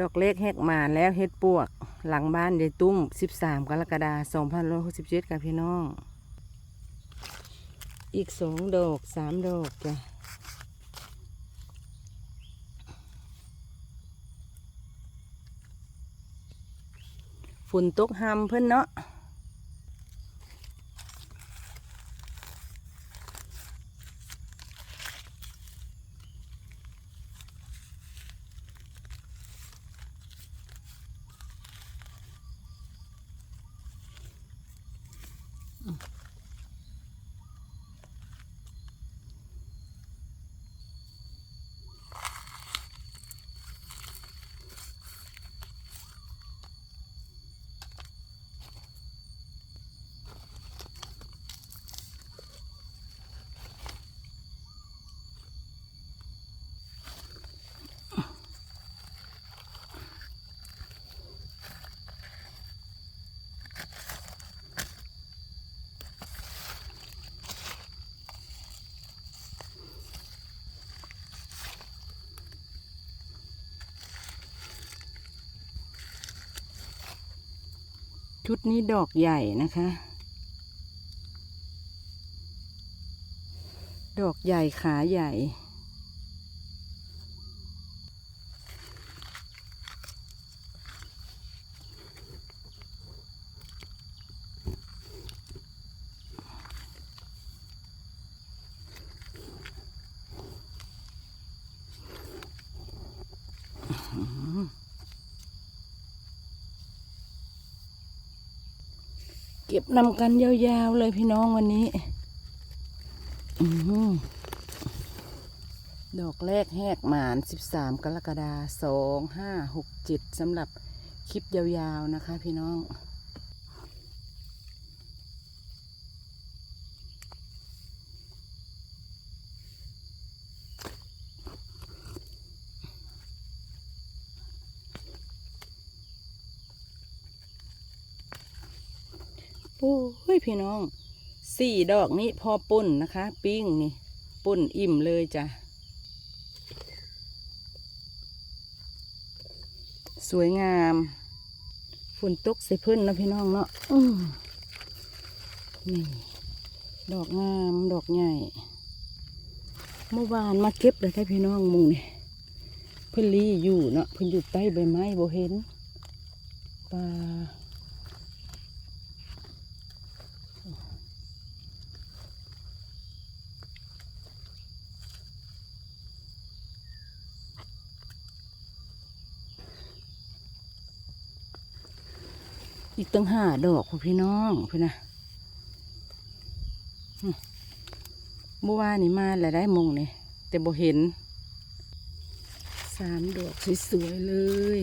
ดอกเล็กแหกมาแล้วเฮ็ดปวก หลังบ้านยายตุ้ม 13 กรกฎาคม2567กับพี่น้อง อีกสองดอกสามดอกจ้ะฝนตกห้ำเพิ่นเนาะ ชุดนี้ดอกใหญ่นะคะ ดอกใหญ่ขาใหญ่ ก็บนำกันยาวๆเลยพี่น้องวันนี้อดอกแรกแหกหมาน 13 กรกฎาคม2 5 6 7สำหรับคลิปยาวๆนะคะพี่น้อง อ้ยพี่น้องสี่ดอกนี้พอปุ่นนะคะ ปิ้งนี่ ปุ่นอิ่มเลยจ้ะ สวยงามฝนตกใส่เพิ่นนะพี่น้องเนาะนี่ ดอกงามดอกใหญ่ เมื่อวานมาเก็บเลยแค่พี่น้องมุงนี่เพิ่นลีอยู่เนาะเพิ่นอยู่ใต้ใบไม้โบเห็นปลา อีกตั้งห้าดอกพี่น้องพี่นะอืมเมื่อวานนี่มาหลายได้มงเนี่ยแต่บ่เห็นสามดอกสวยๆเลย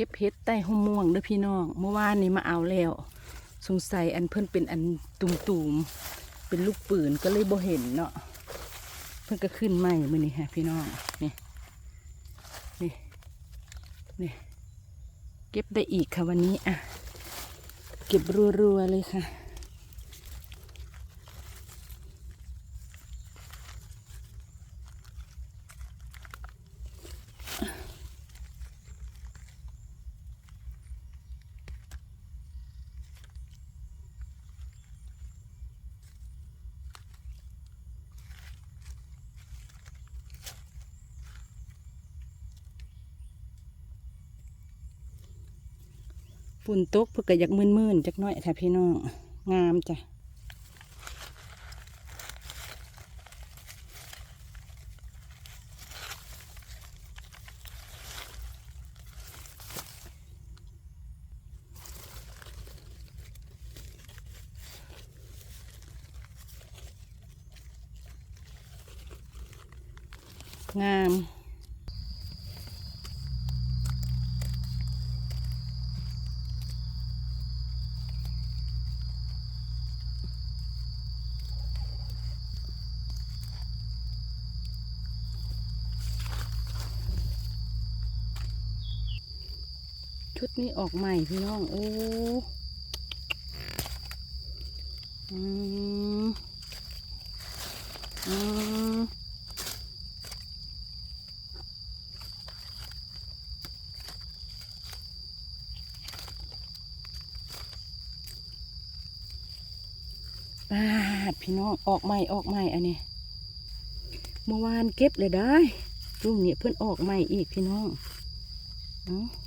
ก็บเห็ดใต้ห้มม่วงเด้อพี่น้อง เมื่อวานนี้มาเอาแล้ว สงสัยอันเพิ่นเป็นอันตุ่มๆเป็นลูกปืนก็เลยบ่เห็นเนาะ เพิ่นก็ขึ้นใหม่มื้อนี้ฮะพี่น้อง นี่ นี่ นี่ เก็บได้อีกค่ะวันนี้อะ เก็บรัวๆเลยค่ะ ฝุ่นตกเพื่อก็อยากมืนๆจักหน่อยค่ะพี่น้อง งามจ้ะ งาม ชุดนี้ออกใหม่พี่น้อง โอ้อืมอืมปาดพี่น้องออกใหม่ออกใหม่อันนี้เมื่อวานเก็บเลยได้รุ่มเนี่ยเพื่อนออกใหม่อีกพี่น้องเอ้า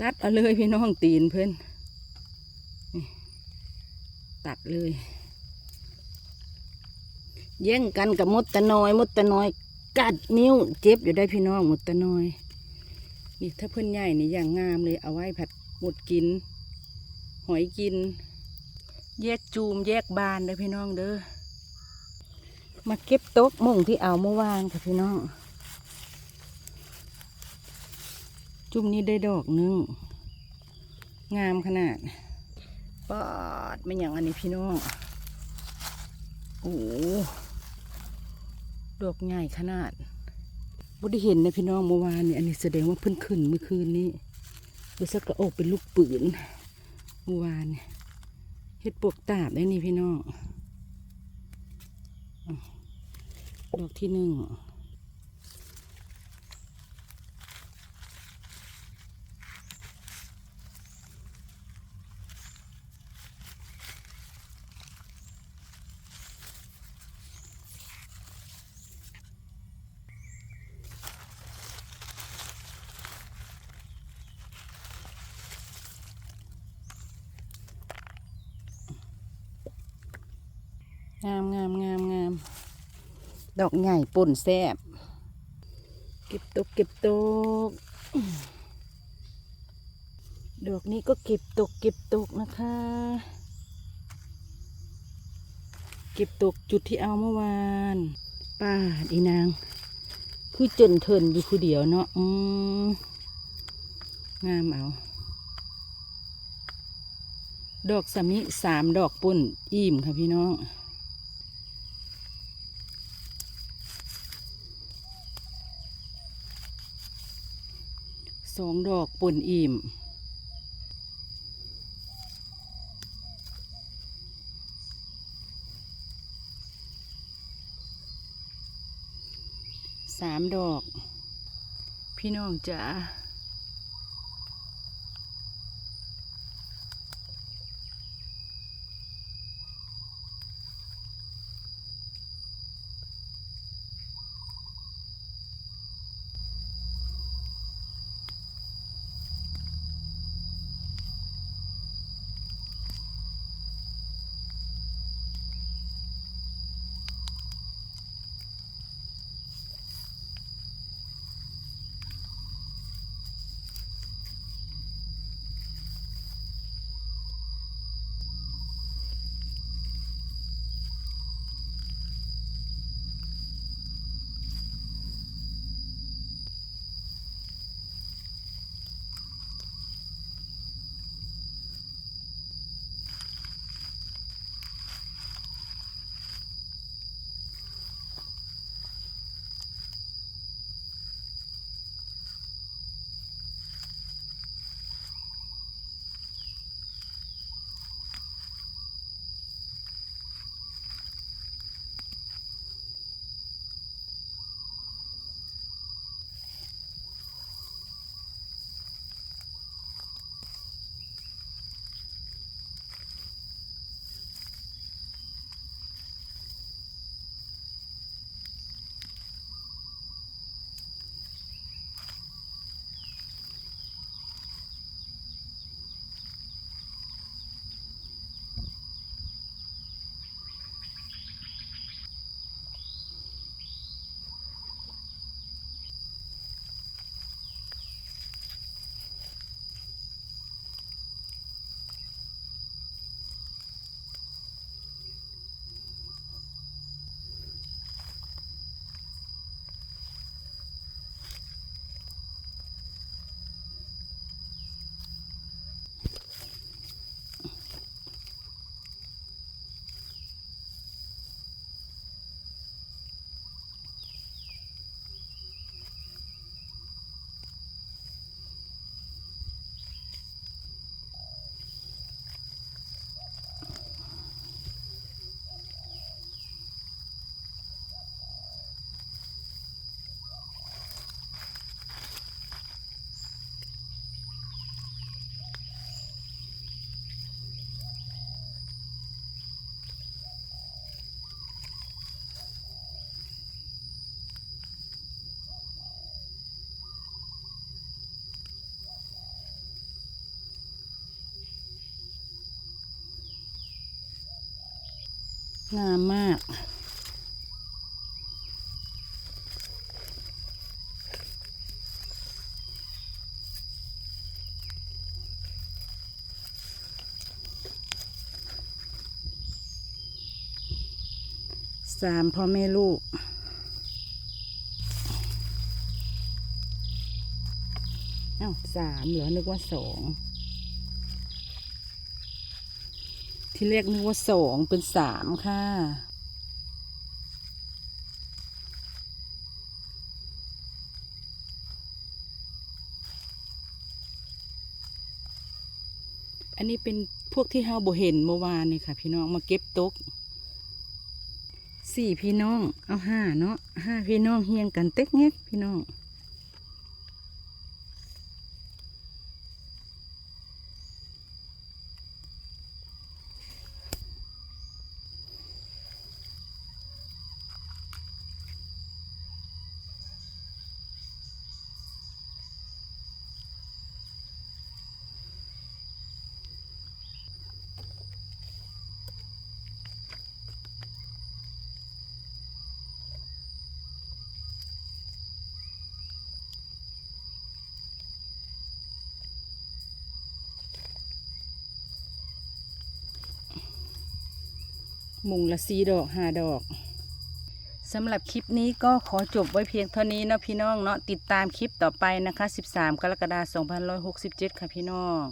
ตัดเอาเลยพี่น้องตีนเพื่อนตัดเลย แย่งกันกับมดตะนอยมดตะนอย กัดนิ้วเจ็บอยู่ได้พี่น้องมดตะนอย นี่ถ้าเพื่อนใหญ่นี่อย่างงามเลยเอาไว้ผัดหมดกิน หอยกิน แยกจูมแยกบานเลยพี่น้องเด้อ มาเก็บโต๊ะมุ่งที่เอาเมื่อวานค่ะพี่น้อง จุ่มนี้ได้ดอกหนึง งามขนาด ปอดไม่อย่างอันนี้พี่น้อง โอ้โหดอกใหญ่ขนาดบ่ได้เห็นนะพี่น้องเมื่อวานนี่อันนี้แสดงว่าเพิ่นขึ้นเมื่อคืนนี้เบสักกระโอกเป็นลูกปืนเมื่อวานเนี่ยเฮ็ดปวกตาบได้นี่พี่น้อง ดอกที่หนึ่งงามงามงาม ดอกใหญ่ป่นแซบเก็บตกเก็บตก ดอกนี้ก็เก็บตกเก็บตกนะคะ เก็บตกจุดที่เอาเมื่อวาน ป้าดอีนาง คือจนเทินอยู่คือเดียวเนาะงามเอา ดอกสามิสามดอกปุ่น อิ่มค่ะพี่น้อง สองดอกป่นอิ่มสามดอก พี่น้องจ๋า งามมากสามพ่อแม่ลูกอ้าสามเหรอนึกว่าสอง ที่แรกนึกว่าสองเป็นสามค่ะ อันนี้เป็นพวกที่เฮาบ่เห็นเมื่อวานนี่ค่ะ พี่น้องมาเก็บตกสี่พี่น้อง เอาห้าเนาะห้าพี่น้องเฮียงกันเต็กเงี้ยพี่น้อง มุงละสีดอกห้าดอกสำหรับคลิปนี้ก็ขอจบไว้เพียงเท่านี้นะพี่น้องเนาะติดตามคลิปต่อไปนะคะ 13 กรกฎาคม2567 ค่ะพี่น้อง